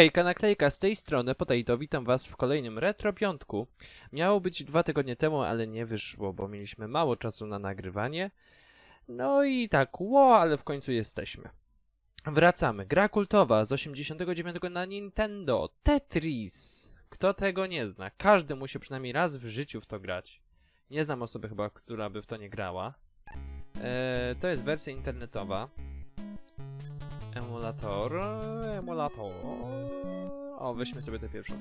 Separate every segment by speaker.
Speaker 1: Hejka naklejka z tej strony Potato, witam was w kolejnym Retro Piątku. Miało być dwa tygodnie temu, ale nie wyszło, bo mieliśmy mało czasu na nagrywanie. No i tak, ło, ale w końcu jesteśmy. Wracamy. Gra kultowa z 89 na Nintendo. Tetris. Kto tego nie zna? Każdy musi przynajmniej raz w życiu w to grać. Nie znam osoby chyba, która by w to nie grała. Eee, to jest wersja internetowa. Emulator, emulator. O, weźmy sobie tę pierwszą.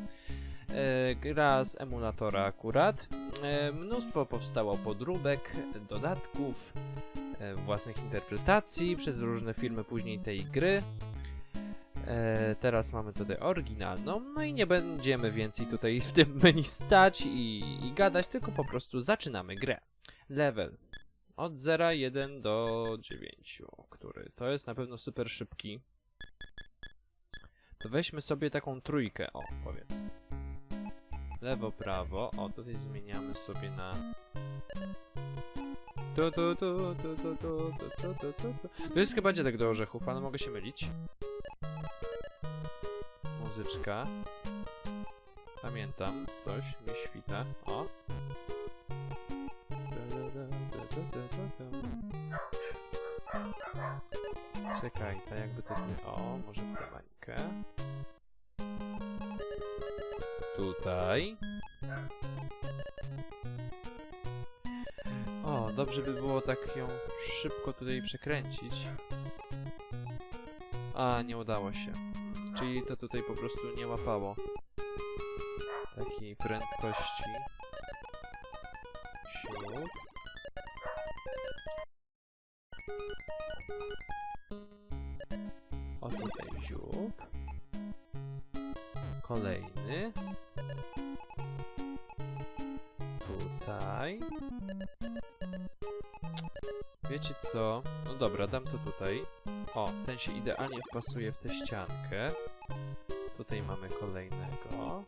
Speaker 1: E, gra z emulatora akurat. E, mnóstwo powstało podróbek, dodatków, e, własnych interpretacji przez różne filmy później tej gry. E, teraz mamy tutaj oryginalną, no i nie będziemy więcej tutaj w tym menu stać i, i gadać, tylko po prostu zaczynamy grę. Level od 0, 1 do 9, który to jest na pewno super szybki. To weźmy sobie taką trójkę, o, powiedzmy. Lewo, prawo, o, tutaj zmieniamy sobie na... Tu, tu, tu, tu, tu, tu, tu, tu, tu, tu. To jest chyba dziadek do orzechów, ale mogę się mylić. Muzyczka. Pamiętam, coś mi świta, o. Czekaj, to jakby to. O, może w tę mańkę. Tutaj. O, dobrze by było tak ją szybko tutaj przekręcić. A, nie udało się. Czyli to tutaj po prostu nie łapało takiej prędkości. Siup. O tutaj ziup. Kolejny. Tutaj. Wiecie co? No dobra, dam to tutaj. O, ten się idealnie wpasuje w tę ściankę. Tutaj mamy kolejnego.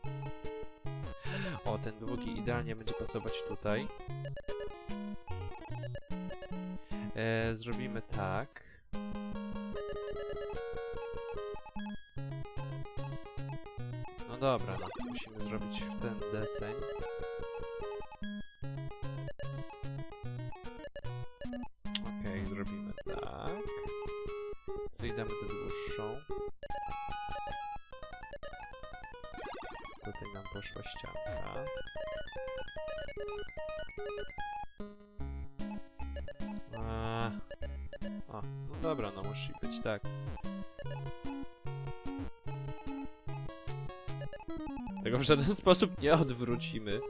Speaker 1: O, ten długi idealnie będzie pasować tutaj. E, zrobimy tak. Dobra, no, musimy zrobić ten deseń. Okej, zrobimy tak. Tutaj damy tę dłuższą. Tutaj nam poszła ścianka. A, o, no dobra, no musi być tak. Tego w żaden sposób nie odwrócimy.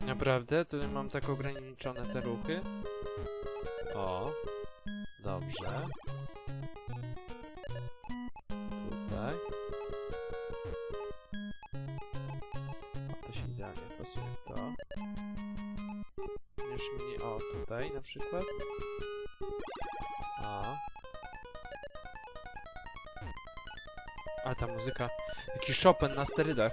Speaker 1: Naprawdę? To mam tak ograniczone te ruchy? O, dobrze. W to. Już mnie, o, tutaj na przykład. O. A ta muzyka, jaki Chopin na sterydach.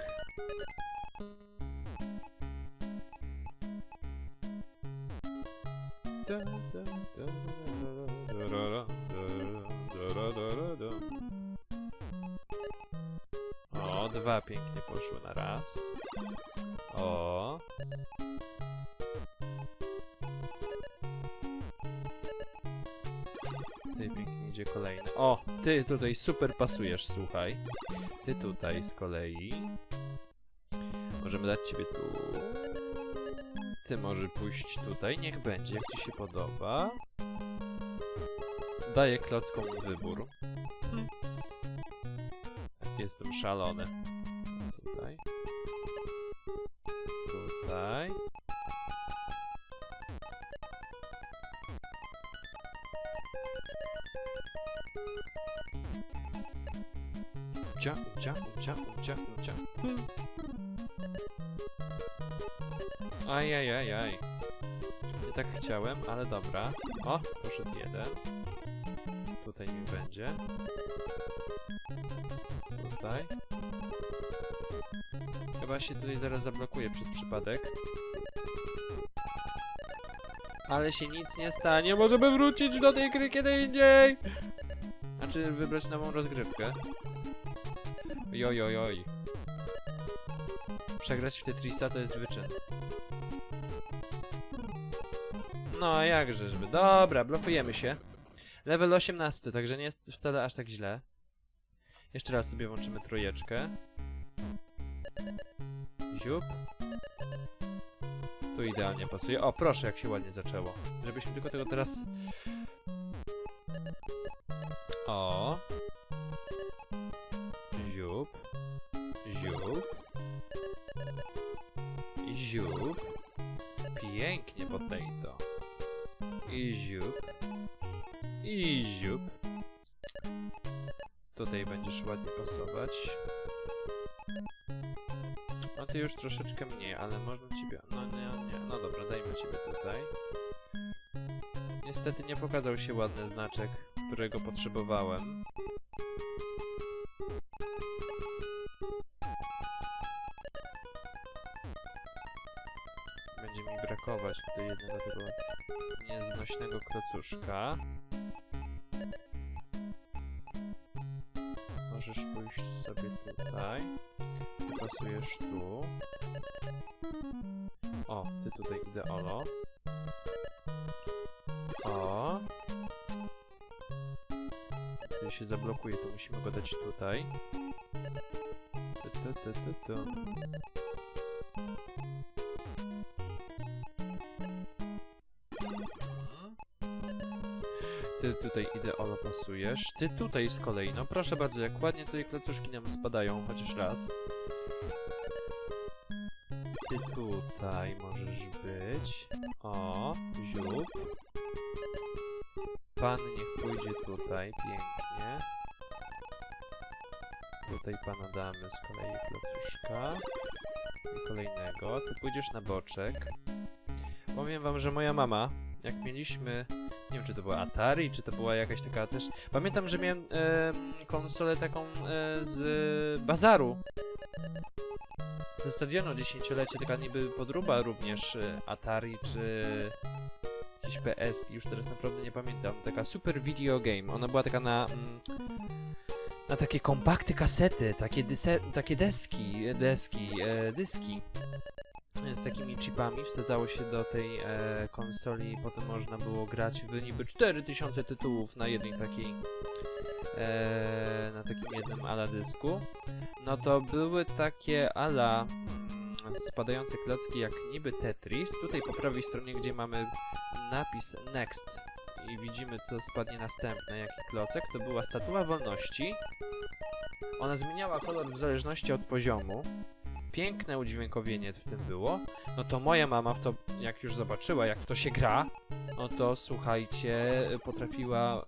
Speaker 1: O, dwa pięknie poszły na raz. O. Ty pięknie idzie kolejny. O, ty tutaj super pasujesz, słuchaj. Ty tutaj z kolei. Możemy dać ciebie tu. Ty może pójść tutaj, niech będzie, jak ci się podoba. Daję klockom wybór. Hmm. Jestem szalony. Tutaj. Tutaj. Ucia, ucia, ucia, ucia, ucia. Hmm. Ajajajaj. Nie tak chciałem, ale dobra. O, poszedł jeden. Tutaj mi będzie. Tutaj. Chyba się tutaj zaraz zablokuje przez przypadek. Ale się nic nie stanie, możemy wrócić do tej gry kiedy indziej! Znaczy wybrać nową rozgrywkę. Joj, oj, oj. Przegrać w Tetrisa to jest wyczyn. No, a jakże, żeby. Dobra, blokujemy się. Level 18, także nie jest wcale aż tak źle. Jeszcze raz sobie włączymy trójeczkę. Ziup. Tu idealnie pasuje. O, proszę, jak się ładnie zaczęło. Żebyśmy tylko tego teraz... O. Ziup. Ziup. I ziup. Pięknie, potato. I ziup. I ziup. Tutaj będziesz ładnie pasować. No ty już troszeczkę mniej, ale można ciebie... No nie, nie. No dobra, dajmy ciebie tutaj. Niestety nie pokazał się ładny znaczek, którego potrzebowałem. Będzie mi brakować tutaj jednego tego nieznośnego klocuszka. Możesz pójść sobie tutaj. Ty pasujesz tu. O, ty tutaj ideolo. O. Tutaj się zablokuje, to musimy go dać tutaj. Tu, tu, tu, tu, tu. Ty tutaj ideolo pasujesz. Ty tutaj z kolei, no proszę bardzo, jak ładnie tutaj klocuszki nam spadają, chociaż raz. Ty tutaj możesz być. O, ziup. Pan niech pójdzie tutaj, pięknie. Tutaj pana damy z kolei klocuszka. I kolejnego. Ty pójdziesz na boczek. Powiem wam, że moja mama, jak mieliśmy nie wiem, czy to była Atari, czy to była jakaś taka też. Pamiętam, że miałem em, konsolę taką e, z bazaru. Ze stadionu dziesięciolecie, taka niby podróba również e, Atari, czy jakiś PS, już teraz naprawdę nie pamiętam. Taka super video game. Ona była taka na. Mm, na takie kompakty kasety, takie, takie deski, deski, e, dyski z takimi chipami wsadzało się do tej e, konsoli i potem można było grać w niby 4000 tytułów na jednej takiej e, na takim jednym ala dysku. No to były takie ala mm, spadające klocki jak niby Tetris. Tutaj po prawej stronie gdzie mamy napis Next i widzimy co spadnie następne, jaki klocek to była statua wolności. Ona zmieniała kolor w zależności od poziomu piękne udźwiękowienie w tym było, no to moja mama w to, jak już zobaczyła, jak w to się gra, no to słuchajcie, potrafiła,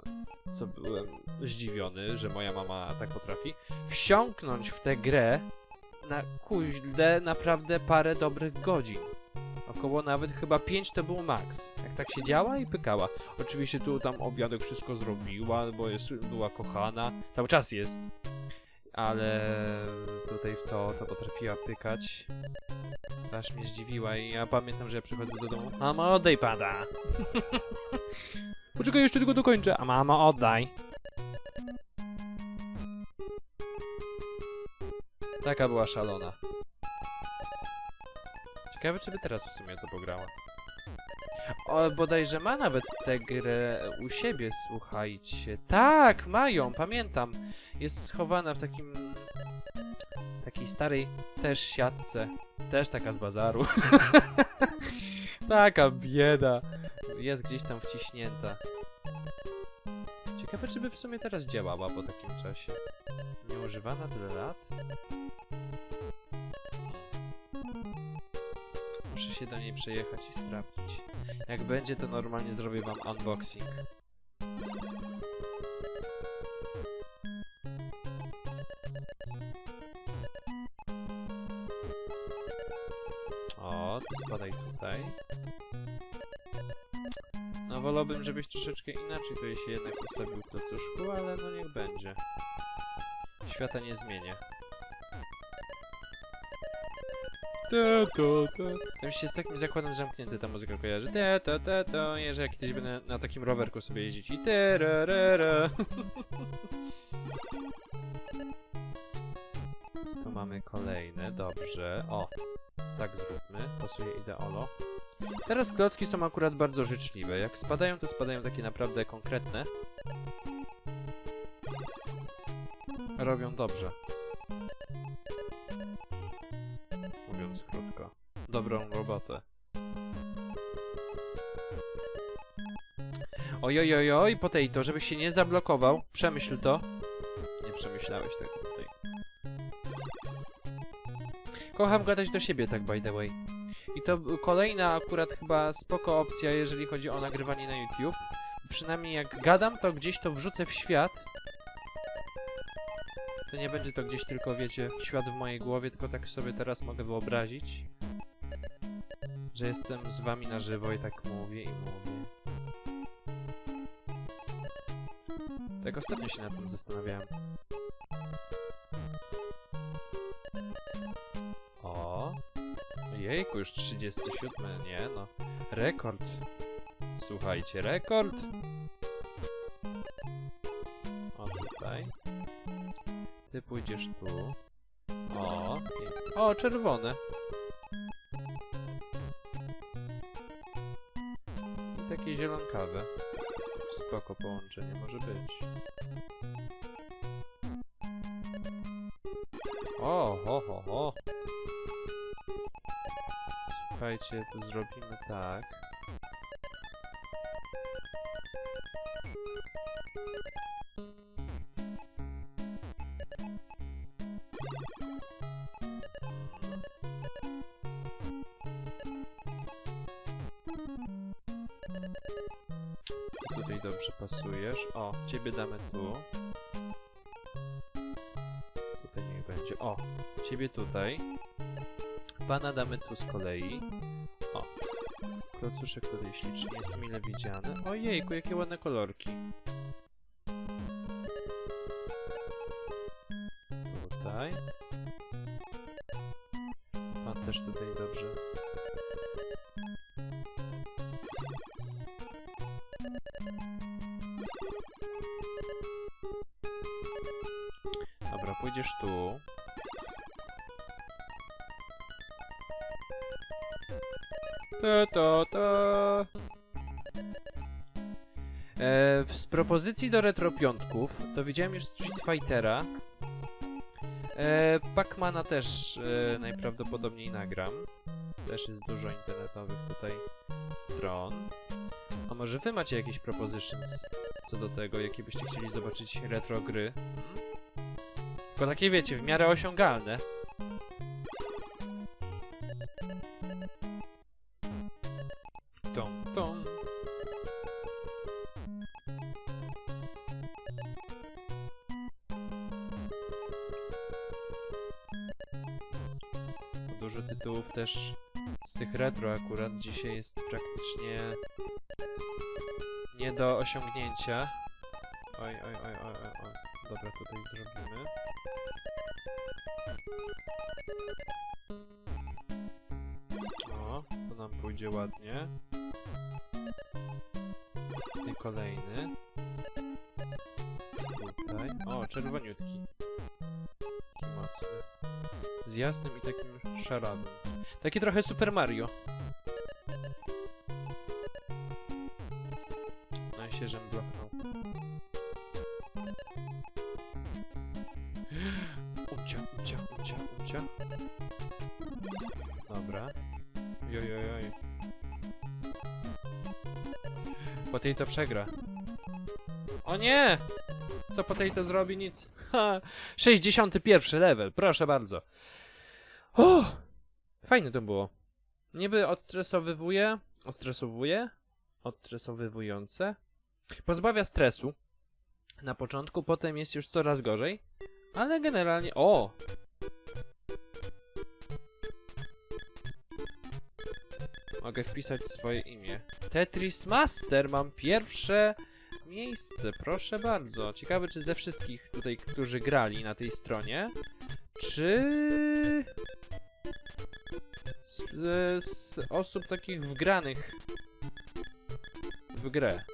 Speaker 1: co byłem zdziwiony, że moja mama tak potrafi, wsiąknąć w tę grę na kuźle naprawdę parę dobrych godzin. Około nawet chyba 5 to był max. Jak tak siedziała i pykała. Oczywiście tu tam obiadek wszystko zrobiła, bo jest, była kochana. Cały czas jest ale tutaj w to, to potrafiła pykać. Aż mnie zdziwiła i ja pamiętam, że ja przychodzę do domu. Mama, oddaj pada! Poczekaj, jeszcze tylko dokończę. A mama, oddaj! Taka była szalona. Ciekawe, czy by teraz w sumie to pograła. O, bodajże ma nawet tę grę u siebie, słuchajcie. Tak, mają, pamiętam. Jest schowana w takim... takiej starej też siatce. Też taka z bazaru. taka bieda. Jest gdzieś tam wciśnięta. Ciekawe, czy by w sumie teraz działała po takim czasie. Nieużywana tyle lat? Muszę się do niej przejechać i sprawdzić. Jak będzie, to normalnie zrobię wam unboxing. O, ty spadaj tutaj. No wolałbym, żebyś troszeczkę inaczej tutaj się jednak ustawił w klocuszku, ale no niech będzie. Świata nie zmienię. Te. To mi się z takim zakładem zamknięty ta muzyka kojarzy. Te, to, te, to. Ja, że jak kiedyś będę na takim rowerku sobie jeździć i te, re, re, re. Tu mamy kolejne, dobrze. O, tak zróbmy, pasuje ideolo. Teraz klocki są akurat bardzo życzliwe. Jak spadają, to spadają takie naprawdę konkretne. Robią dobrze. Dobrą robotę. Ojojojoj, potato, żebyś się nie zablokował. Przemyśl to. Nie przemyślałeś tego tutaj. Kocham gadać do siebie tak by the way. I to kolejna akurat chyba spoko opcja, jeżeli chodzi o nagrywanie na YouTube. Przynajmniej jak gadam, to gdzieś to wrzucę w świat. To nie będzie to gdzieś tylko, wiecie, świat w mojej głowie, tylko tak sobie teraz mogę wyobrazić, że jestem z wami na żywo i tak mówię i mówię. Tak ostatnio się nad tym zastanawiałem. O, Jejku, już 37, nie no. Rekord. Słuchajcie, rekord. O, tutaj. Ty pójdziesz tu. O, o, czerwone. Takie zielonkawe. Spoko połączenie może być. O, ho, ho, ho. Słuchajcie, to zrobimy tak. Dobrze pasujesz. O, ciebie damy tu. Tutaj niech będzie. O, ciebie tutaj. Pana damy tu z kolei. O. Klocuszek tutaj ślicznie jest mile widziany. Ojejku, jakie ładne kolorki. Ta, ta, ta. E, z propozycji do retropiątków to widziałem już Street Fightera. E, Pacmana też e, najprawdopodobniej nagram. Też jest dużo internetowych tutaj stron. A może wy macie jakieś propositions co do tego, jakie byście chcieli zobaczyć retro gry? Hmm? Tylko takie wiecie, w miarę osiągalne. Dużo tytułów też z tych retro akurat dzisiaj jest praktycznie nie do osiągnięcia. Oj, oj, oj, oj, oj, oj. Dobra, tutaj zrobimy. O, to nam pójdzie ładnie. I kolejny. Tutaj. O, czerwoniutki. Mocny. Z jasnym i takim szaradem. Taki trochę Super Mario. No i się, bloknął. Ucia, ucia, ucia, ucia. Dobra. Jojojoj. Potato przegra. O nie! Co Potato zrobi? Nic. Ha! 61 level, proszę bardzo. O! Fajne to było. Niby odstresowywuje. Odstresowuje? Odstresowywujące. Pozbawia stresu. Na początku, potem jest już coraz gorzej. Ale generalnie. O! Mogę wpisać swoje imię. Tetris Master, mam pierwsze miejsce, proszę bardzo. Ciekawe, czy ze wszystkich tutaj, którzy grali na tej stronie, czy z, z osób takich wgranych w grę.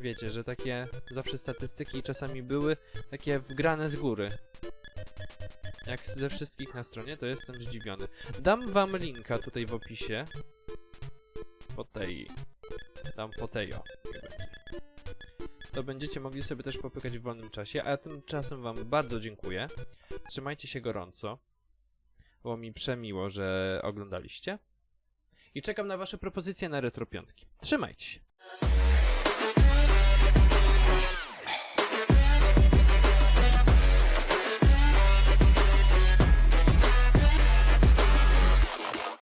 Speaker 1: Wiecie, że takie zawsze statystyki czasami były takie wgrane z góry. Jak ze wszystkich na stronie, to jestem zdziwiony. Dam wam linka tutaj w opisie. Po tej. Dam po tej, o. To będziecie mogli sobie też popykać w wolnym czasie, a tymczasem wam bardzo dziękuję. Trzymajcie się gorąco. Było mi przemiło, że oglądaliście. I czekam na wasze propozycje na Retro Piątki. Trzymajcie się.